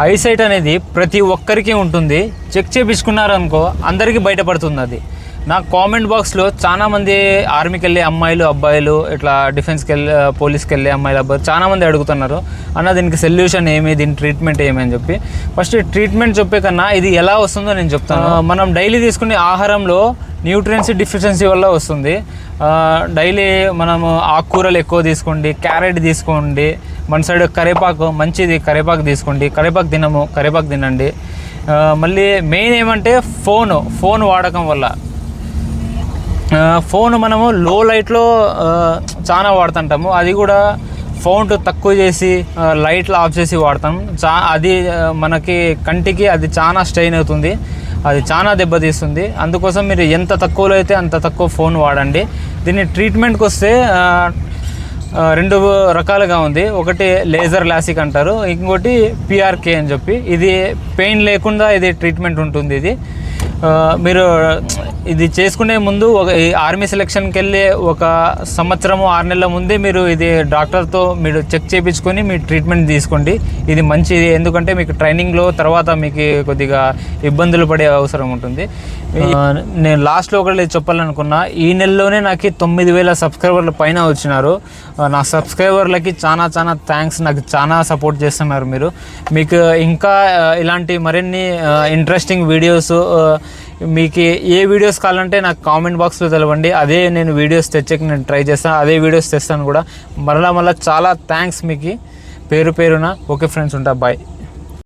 Eyesight అనేది ప్రతి ఒక్కరికి ఉంటుంది. చెక్ చేయించుకున్నారు అనుకో అందరికీ బయటపడుతుంది అది నా కామెంట్ బాక్స్లో చాలా మంది ఆర్మీకి వెళ్ళే అమ్మాయిలు అబ్బాయిలు ఇట్లా డిఫెన్స్కి వెళ్ళే పోలీస్కి వెళ్ళే అమ్మాయిలు అబ్బాయిలు చాలా మంది అడుగుతున్నారు. అన్న దీనికి సొల్యూషన్ ఏమి? దీని ట్రీట్మెంట్ ఏమి? అని చెప్పి. ఫస్ట్ ట్రీట్మెంట్ చెప్పే కన్నా ఇది ఎలా వస్తుందో నేను చెప్తాను. మనం డైలీ తీసుకునే ఆహారంలో న్యూట్రియన్స్ డిఫిషియన్సీ వల్ల వస్తుంది. డైలీ మనము ఆకుకూరలు ఎక్కువ తీసుకోండి క్యారెట్ తీసుకోండి మన సైడ్ కరేపాకు మంచిది కరేపాకు తీసుకోండి కరివేపాకు తినము కరేపాకు తినండి. మళ్ళీ మెయిన్ ఏమంటే ఫోన్ ఫోన్ వాడకం వల్ల. ఫోన్ మనము లో లైట్లో చాలా వాడుతుంటాము. అది కూడా ఫోన్ తక్కువ చేసి లైట్లు ఆఫ్ చేసి వాడతాం. చా అది మనకి కంటికి అది చాలా స్ట్రెయిన్ అవుతుంది. అది చాలా దెబ్బతీస్తుంది అందుకోసం మీరు ఎంత తక్కువలో అయితే అంత తక్కువ ఫోన్ వాడండి. దీన్ని ట్రీట్మెంట్కి వస్తే రెండు రకాలుగా ఉంది. ఒకటి లేజర్ లాసిక్ అంటారు. ఇంకోటి పిఆర్కే అని చెప్పి. ఇది పెయిన్ లేకుండా ఇది ట్రీట్మెంట్ ఉంటుంది ఇది. మీరు ఇది చేసుకునే ముందు ఒక ఈ ఆర్మీ సెలక్షన్కి వెళ్ళి ఒక సంవత్సరము ఆరు నెలల ముందే మీరు ఇది డాక్టర్తో మీరు చెక్ చేయించుకొని మీ ట్రీట్మెంట్ తీసుకోండి. ఇది మంచిది ఎందుకంటే మీకు ట్రైనింగ్లో తర్వాత మీకు కొద్దిగా ఇబ్బందులు పడే అవసరం ఉంటుంది. నేను లాస్ట్లో ఒకటి చెప్పాలనుకున్నా ఈ నెలలోనే నాకు తొమ్మిది వేల సబ్స్క్రైబర్ల పైన వచ్చినారు. నా సబ్స్క్రైబర్లకి చాలా చాలా థ్యాంక్స్ నాకు చాలా సపోర్ట్ చేస్తున్నారు మీరు. మీకు ఇంకా ఇలాంటి మరిన్ని ఇంట్రెస్టింగ్ వీడియోస్ మీకు ఏ వీడియోస్ కావాలంటే నాకు కామెంట్ బాక్స్లో తెలవండి. అదే నేను వీడియోస్ తెచ్చకి నేను ట్రై చేస్తాను. అదే వీడియోస్ తెస్తాను కూడా. మరలా మళ్ళీ చాలా థ్యాంక్స్ మీకు. పేరు పేరున. ఓకే ఫ్రెండ్స్ ఉంటా. బాయ్